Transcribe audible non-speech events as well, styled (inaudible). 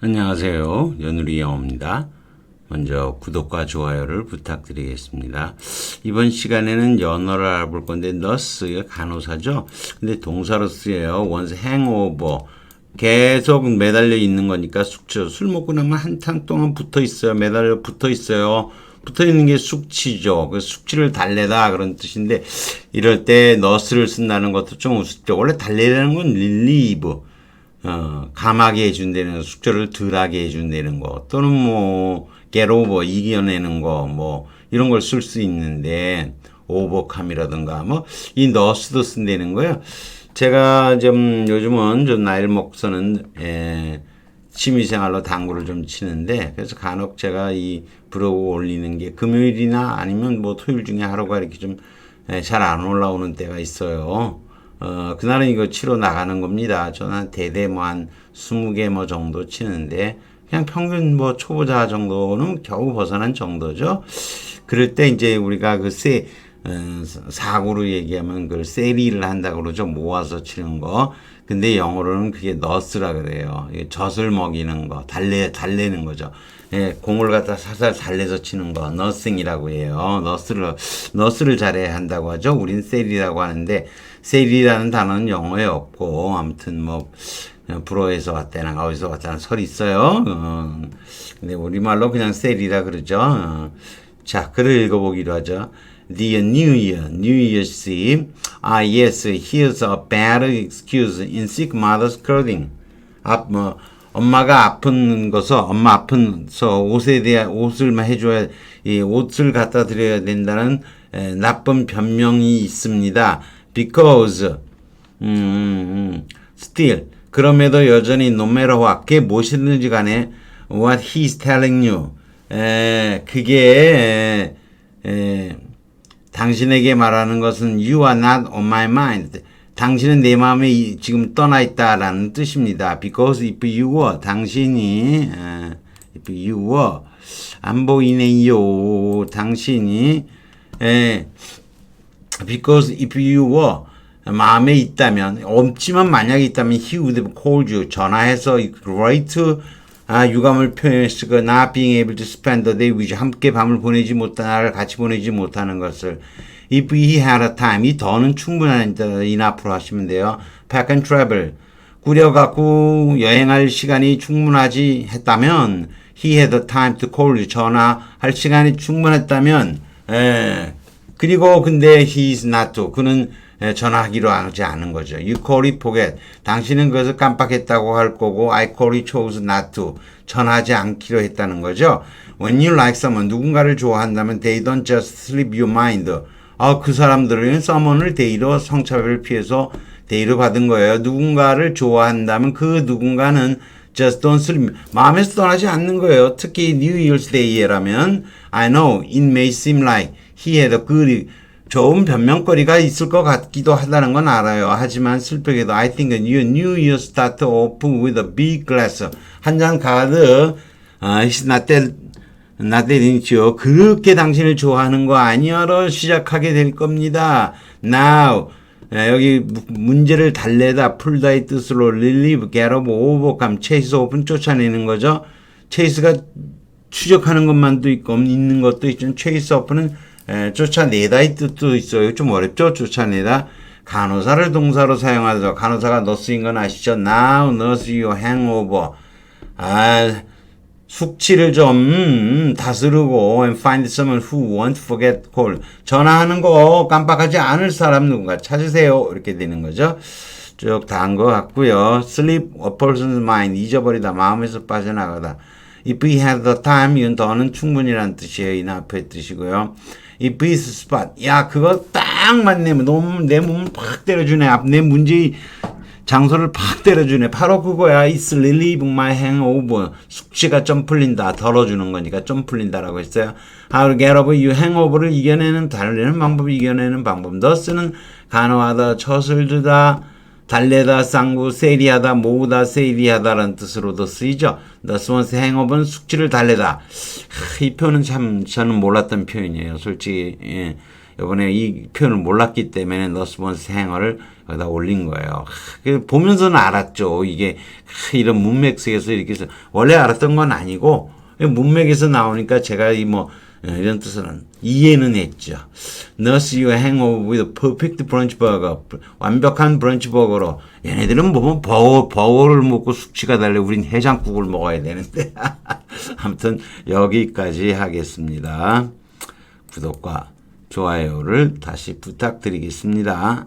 안녕하세요. 연우리 영어입니다. 먼저 구독과 좋아요를 부탁드리겠습니다. 이번 시간에는 연어를 알아볼 건데 너스가 간호사죠. 근데 동사로 쓰여요. once hangover. 계속 매달려 있는 거니까 숙취. 술 먹고 나면 한탕 동안 붙어 있어요. 매달려 붙어 있어요. 붙어 있는 게 숙취죠. 그 숙취를 달래다 그런 뜻인데 이럴 때 너스를 쓴다는 것도 좀 우습죠. 원래 달래라는 건 relieve. 어, 감하게 해준다는 숙제를 덜하게 해준다는 거 또는 뭐 over 이겨내는 거 뭐 이런 걸 쓸 수 있는데 오버캄이라든가 뭐 이 너스도 쓴다는 거예요. 제가 좀 요즘은 좀 나이를 먹고서는 에, 취미생활로 당구를 좀 치는데 그래서 간혹 제가 이 브로그 올리는 게 금요일이나 아니면 뭐 토요일 중에 하루가 이렇게 좀 잘 안 올라오는 때가 있어요. 어, 그날은 이거 치러 나가는 겁니다. 저는 대대 뭐 한 20개 뭐 정도 치는데, 그냥 평균 뭐 초보자 정도는 겨우 벗어난 정도죠. 그럴 때 이제 우리가 그 세, 어, 사고로 얘기하면 그걸 세리를 한다고 그러죠. 모아서 치는 거. 근데 영어로는 그게 너스라 그래요. 젖을 먹이는 거, 달래, 달래는 거죠. 예, 공을 갖다 살살 달래서 치는 거, 너싱이라고 해요. 너스를, 너스를 잘해야 한다고 하죠. 우린 셀이라고 하는데, 셀이라는 단어는 영어에 없고, 아무튼 뭐, 불어에서 왔다나 어디서 왔다는 설이 있어요. 어, 근데 우리말로 그냥 셀이라 그러죠. 어. 자, 글을 읽어보기로 하죠. The New Year, New Year's Eve. Ah, yes, here's a bad excuse in sick mother's clothing. 앞, 뭐, 엄마가 아픈 것서 엄마 아픈서 옷에 대한 옷을 해줘야 이 옷을 갖다 드려야 된다는 에, 나쁜 변명이 있습니다. Because 음, 음, 음, still 그럼에도 여전히 no matter what 그게 무엇이든지 간에 what he's telling you 에, 그게 에, 에, 당신에게 말하는 것은 you are not on my mind. 당신은 내 마음에 이- 지금 떠나 있다라는 뜻입니다. Because if you were, 당신이, 에, if you were, 안 보이네요. 당신이, 에, because if you were, 마음에 있다면, 없지만 만약에 있다면 he would called you. 전화해서 great 아, 유감을 not being able to spend the day with. 함께 밤을 보내지 못한, 나를 같이 보내지 못하는 것을. If he had a time, 이 더는 충분한 인앞으로 하시면 돼요. Pack and travel. 꾸려갖고 여행할 시간이 충분하지 했다면, he had the time to call you. 전화할 시간이 충분했다면, 예. 그리고 근데 he is not to. 그는 예, 전화하기로 하지 않은 거죠. You it forget. 당신은 그것을 깜빡했다고 할 거고, I it chose not to. 전하지 않기로 했다는 거죠. When you like someone, 누군가를 좋아한다면 they don't just slip your mind. 아, 그 사람들은 someone을 대의로 성차별을 피해서 대의로 받은 거예요. 누군가를 좋아한다면 그 누군가는 just don't slip. 마음에서 떠나지 않는 거예요. 특히 New Year's Day라면 I know it may seem like a good 좋은 변명거리가 있을 것 같기도 하다는 건 알아요. 하지만 슬프게도 I think your New Year start off with a big glass. 한 잔 가득 아, 나때 나때린죠. 그렇게 당신을 좋아하는 거 아니어로 시작하게 될 겁니다. Now 예, 여기 무- 문제를 달래다 풀다의 뜻으로 relieve, get over, overcome, chase, open 쫓아내는 거죠. chase가 추적하는 것만도 있고 있는 것도 있지만 chase up는 에, 쫓아내다의 뜻도 있어요. 좀 어렵죠? 쫓아내다. 간호사를 동사로 사용하죠. 간호사가 너 쓰인 건 아시죠? Now nurse your hangover. 아, 숙취를 좀 음, 다스르고 and find someone who won't forget call. 전화하는 거 깜빡하지 않을 사람 누군가 찾으세요. 이렇게 되는 거죠. 쭉 다 한 것 같고요. Sleep a person's mind. 잊어버리다. 마음에서 빠져나가다. If he had the time, 이건 더는 충분이라는 뜻이에요. enough의 뜻이고요. If his spot. 야, 그거 딱 맞네. 너무 내 몸을 팍 때려주네. 앞내 문제 장소를 팍 때려주네. 바로 그거야. It's relieving my hangover. 숙취가 좀 풀린다. 덜어주는 거니까 좀 풀린다라고 했어요. How to get over you hangover를 이겨내는, 달래는 방법, 이겨내는 방법. 너스는 간호하다, 젖을 주다, 달래다, 쌍구, 세리하다, 모으다, 세리하다라는 뜻으로도 쓰이죠. 너스 원스 행업은 숙취를 달래다. 하, 이 표현은 참 저는 몰랐던 표현이에요. 솔직히. 예. 이번에 이 표현을 몰랐기 때문에 너스 원스 행어를 거기다 올린 거예요. 그 보면서는 알았죠. 이게 이런 문맥 속에서 이렇게 해서 원래 알았던 건 아니고 문맥에서 나오니까 제가 이뭐 이런 뜻은 이해는 했죠. Thus you hang over with a perfect brunch burger. 완벽한 브런치 버거로. 얘네들은 보면 버거, 버거를 먹고 숙취가 달래. 우린 해장국을 먹어야 되는데. (laughs) 아무튼 여기까지 하겠습니다. 구독과 좋아요를 다시 부탁드리겠습니다.